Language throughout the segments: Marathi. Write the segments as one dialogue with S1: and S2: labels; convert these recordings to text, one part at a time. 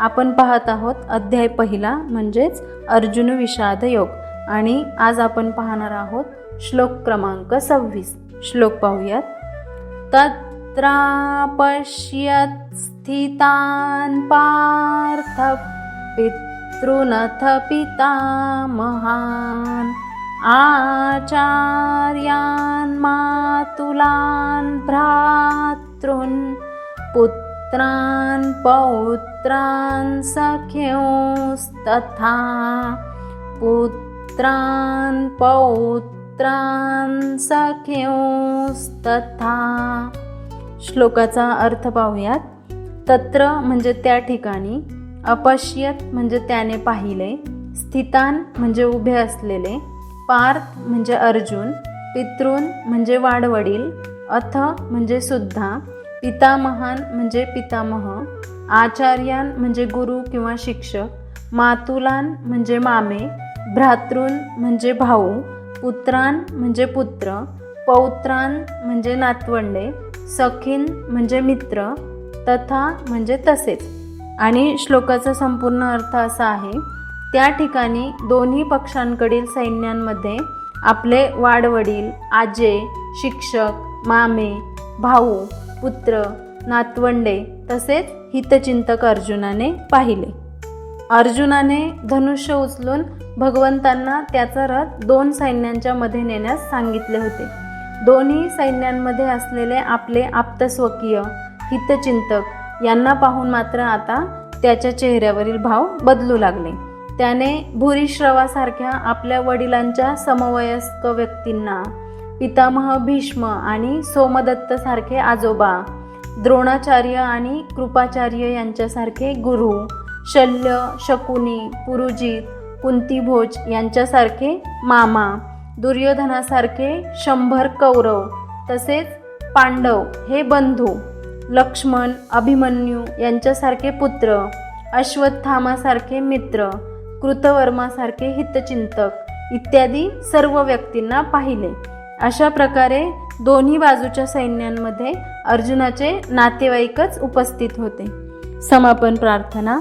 S1: आपण पाहत आहोत अध्याय पहिला म्हणजेच अर्जुन विषाद योग. आणि आज आपण पाहणार आहोत श्लोक क्रमांक सव्वीस. श्लोक पाहूयात. तत्रापश्यत् स्थितान् पार्थ पितॄनथ पितामहान् आचार्यान् मातुलान् भ्रातॄन् पुत्रान् पौत्रान् सख्योस्तथा। पुत्रान् पौत्रान् सख्योस्तथा। श्लोकाचा अर्थ पाहूयात। तत्र म्हणजे त्या ठिकाणी अपश्यत म्हणजे त्याने पाहिले स्थितान म्हणजे उभे असलेले पार्थ म्हणजे अर्जुन पितृन म्हणजे वाडवडील अथ म्हणजे सुद्धा पितामहान म्हणजे पितामह आचार्यान म्हणजे गुरु किंवा शिक्षक मातुलान म्हणजे मामे भ्रातृन म्हणजे भाऊ पुत्रान म्हणजे पुत्र पौत्रान म्हणजे नातवंडे सखीन म्हणजे मित्र तथा म्हणजे तसेच. आणि श्लोकाचा संपूर्ण अर्थ असा आहे त्या ठिकाणी दोन्ही पक्षांकडील सैन्यांमध्ये आपले वाडवडील आजे शिक्षक मामे भाऊ पुत्र नातवंडे तसेच हितचिंतक अर्जुनाने पाहिले. अर्जुनाने धनुष्य उचलून भगवंतांना त्याचा रथ दोन सैन्यांच्या मध्ये नेण्यास सांगितले होते. दोन्ही सैन्यांमध्ये असलेले आपले आप्तस्वकीय हितचिंतक यांना पाहून मात्र आता त्याच्या चेहऱ्यावरील भाव बदलू लागले. त्याने भूरिश्रवासारख्या आपल्या वडिलांच्या समवयस्क व्यक्तींना पितामह भीष्म आणि सोमदत्त सारखे आजोबा द्रोणाचार्य आणि कृपाचार्य यांच्यासारखे गुरु शल्य शकुनी पुरुजित कुंतीभोज यांच्यासारखे मामा दुर्योधनासारखे शंभर कौरव तसेच पांडव हे बंधू लक्ष्मण अभिमन्यू यांच्यासारखे पुत्र अश्वत्थामासारखे मित्र कृतवर्मासारखे हितचिंतक इत्यादी सर्व व्यक्तींना पाहिले. अशा प्रकारे दोन्ही बाजूच्या सैन्यांमध्ये अर्जुनाचे नातेवाईकच उपस्थित होते. समापन प्रार्थना.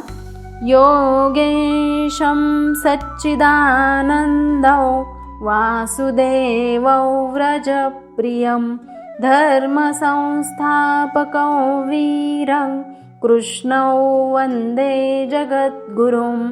S1: योगेशं सच्चिदानन्दौ वासुदेवौ व्रजप्रियं धर्मसंस्थापकौ वीरं कृष्णौ वन्दे जगद्गुरुं